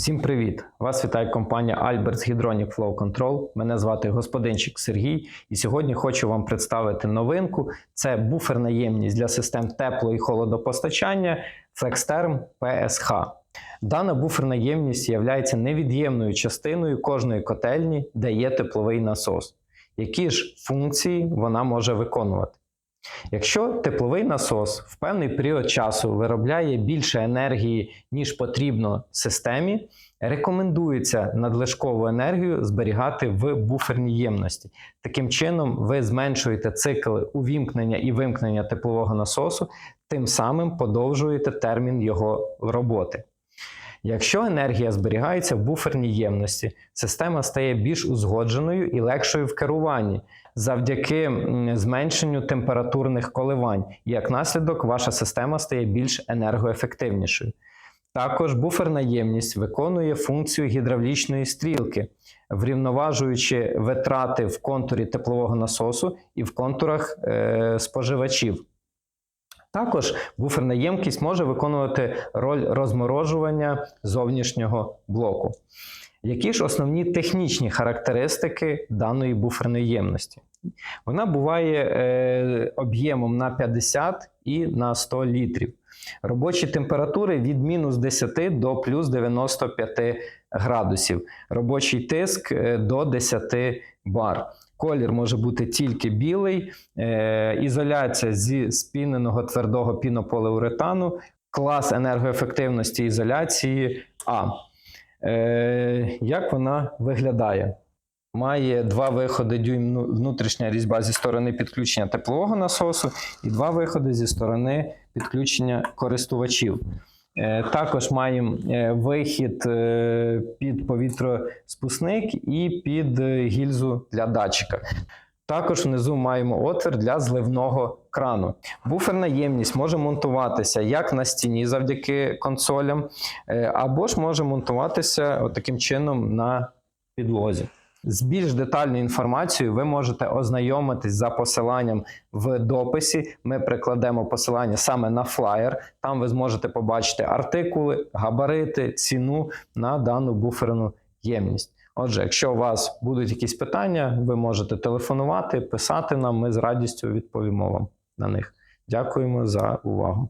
Всім привіт! Вас вітає компанія Alberts Hydronic Flow Control. Мене звати господинчик Сергій, і сьогодні хочу вам представити новинку. Це буферна ємність для систем тепло- і холодопостачання FlexTerm PSH. Дана буферна ємність є невід'ємною частиною кожної котельні, де є тепловий насос. Які ж функції вона може виконувати? Якщо тепловий насос в певний період часу виробляє більше енергії, ніж потрібно системі, рекомендується надлишкову енергію зберігати в буферній ємності. Таким чином, ви зменшуєте цикл увімкнення і вимкнення теплового насосу, тим самим подовжуєте термін його роботи. Якщо енергія зберігається в буферній ємності, система стає більш узгодженою і легшою в керуванні завдяки зменшенню температурних коливань. І як наслідок, ваша система стає більш енергоефективнішою. Також буферна ємність виконує функцію гідравлічної стрілки, врівноважуючи витрати в контурі теплового насосу і в контурах е, споживачів. Також буферна ємкість може виконувати роль розморожування зовнішнього блоку. Які ж основні технічні характеристики даної буферної ємності? Вона буває е, об'ємом на 50 і на 100 літрів. Робочі температури від мінус 10 до плюс 95 градусів. Робочий тиск е, до 10 бар. Колір може бути тільки білий, е, ізоляція зі спіненого твердого пінополиуретану, клас енергоефективності ізоляції А. Е, як вона виглядає? Має два виходи дюйм ну- внутрішня різьба зі сторони підключення теплового насосу і два виходи зі сторони підключення користувачів. Е, Також маємо е, вихід е, під повітроспускник і під гільзу для датчика. Також внизу маємо отвір для зливного крану. Буферна ємність може монтуватися як на стіні завдяки консолям, або ж може монтуватися таким чином на підлозі. З більш детальною інформацією ви можете ознайомитись за посиланням в дописі. Ми прикладемо посилання саме на флаєр. Там ви зможете побачити артикули, габарити, ціну на дану буферну ємність. Отже, якщо у вас будуть якісь питання, ви можете телефонувати, писати нам. Ми з радістю відповімо вам на них. Дякуємо за увагу.